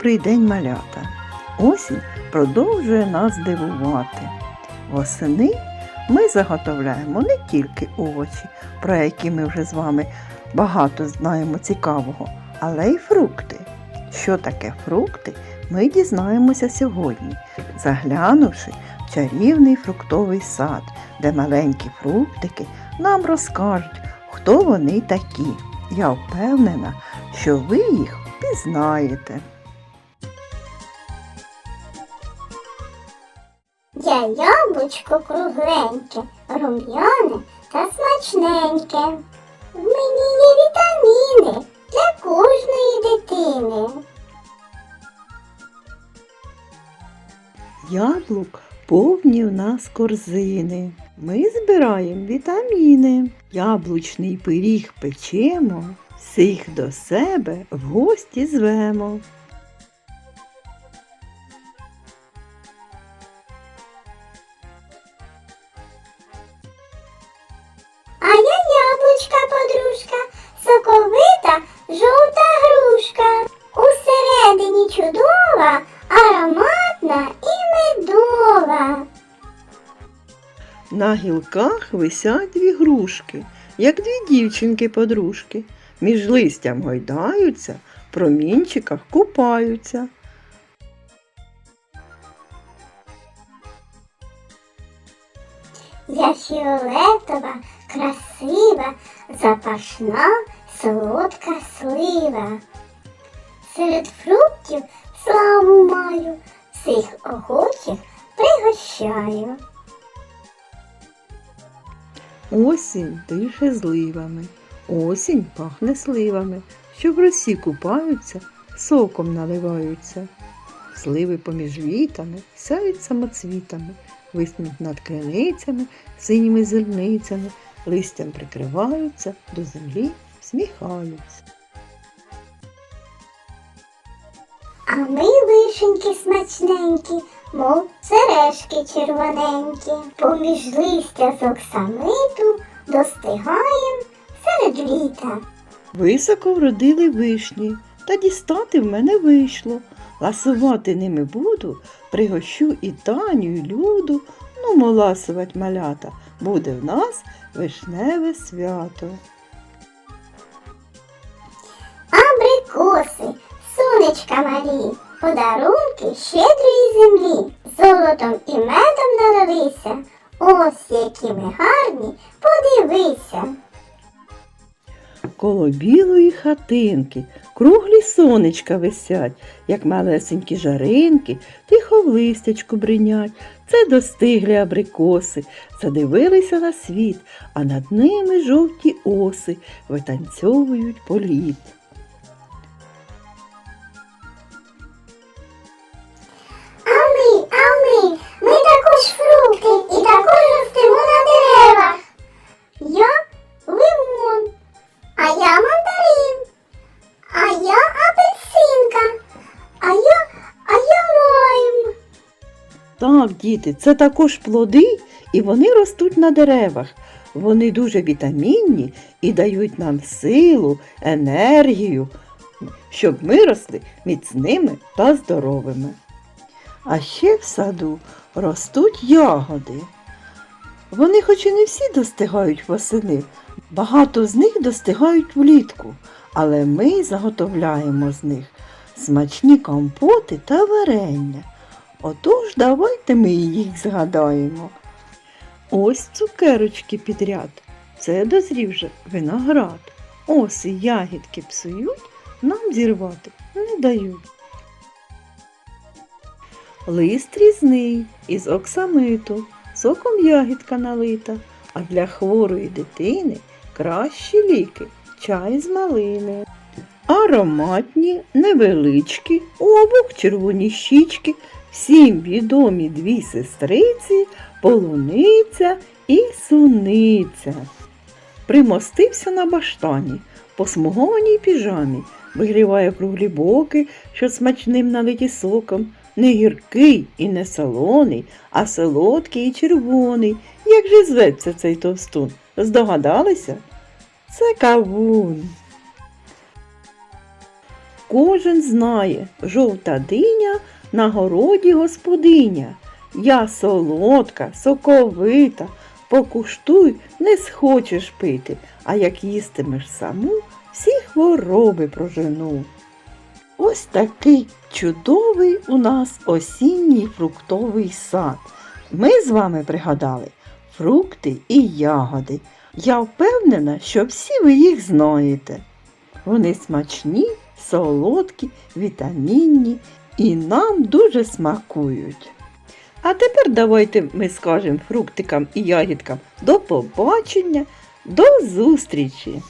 Добрий день, малята! Осінь продовжує нас дивувати. Восени ми заготовляємо не тільки овочі, про які ми вже з вами багато знаємо цікавого, але й фрукти. Що таке фрукти, ми дізнаємося сьогодні, заглянувши в чарівний фруктовий сад, де маленькі фруктики нам розкажуть, хто вони такі. Я впевнена, що ви їх пізнаєте. Яблучко кругленьке, рум'яне та смачненьке. В мені є вітаміни для кожної дитини. Яблук повні в нас корзини. Ми збираємо вітаміни. Яблучний пиріг печемо, всіх до себе в гості звемо. На гілках висять дві грушки, як дві дівчинки-подружки. Між листям гойдаються, в промінчиках купаються. Я фіолетова, красива, запашна, солодка слива. Серед фруктів славу маю, всіх охочих пригощаю. Осінь дише зливами, осінь пахне сливами, що в росі купаються, соком наливаються. Сливи поміж вітами сяють самоцвітами, виснуть над криницями, синіми зерницями, листям прикриваються, до землі сміхаються. Ми вишеньки смачненькі, мов сережки червоненькі. Поміж листя з оксамиту достигаєм серед літа. Високо вродили вишні, та дістати в мене вийшло. Ласувати ними буду, пригощу і Таню, і люду, ну моласувати малята, буде в нас вишневе свято. Абрикоси, сонечка малі, подарунки щедрої землі, золотом і медом налилися. Ось які ми гарні, подивися. Коло білої хатинки круглі сонечка висять, як малесенькі жаринки, тихо в листячку бринять. Це достиглі абрикоси, задивилися на світ, а над ними жовті оси витанцьовують політ. Діти, це також плоди, і вони ростуть на деревах. Вони дуже вітамінні і дають нам силу, енергію, щоб ми росли міцними та здоровими. А ще в саду ростуть ягоди. Вони, хоч і не всі достигають восени, багато з них достигають влітку, але ми заготовляємо з них смачні компоти та варення. Отож, давайте ми їх згадаємо. Ось цукерочки підряд. Це дозрів же виноград. Оси ягідки псують, нам зірвати не дають. Лист різний із оксамиту, соком ягідка налита, а для хворої дитини кращі ліки чай з малини. Ароматні, невеличкі, у обох червоні щічки, всім відомі дві сестриці, полуниця і суниця. Примостився на баштані, по смугованій піжамі, вигріває круглі боки, що смачним налиті соком, не гіркий і не солоний, а солодкий і червоний. Як же зветься цей товстун? Здогадалися? Це кавун. Кожен знає, жовта диня на городі господиня. Я солодка, соковита, покуштуй, не схочеш пити, а як їстимеш саму, всі хвороби прожену. Ось такий чудовий у нас осінній фруктовий сад. Ми з вами пригадали фрукти і ягоди. Я впевнена, що всі ви їх знаєте. Вони смачні, солодкі, вітамінні і нам дуже смакують. А тепер давайте ми скажемо фруктикам і ягідкам до побачення, до зустрічі!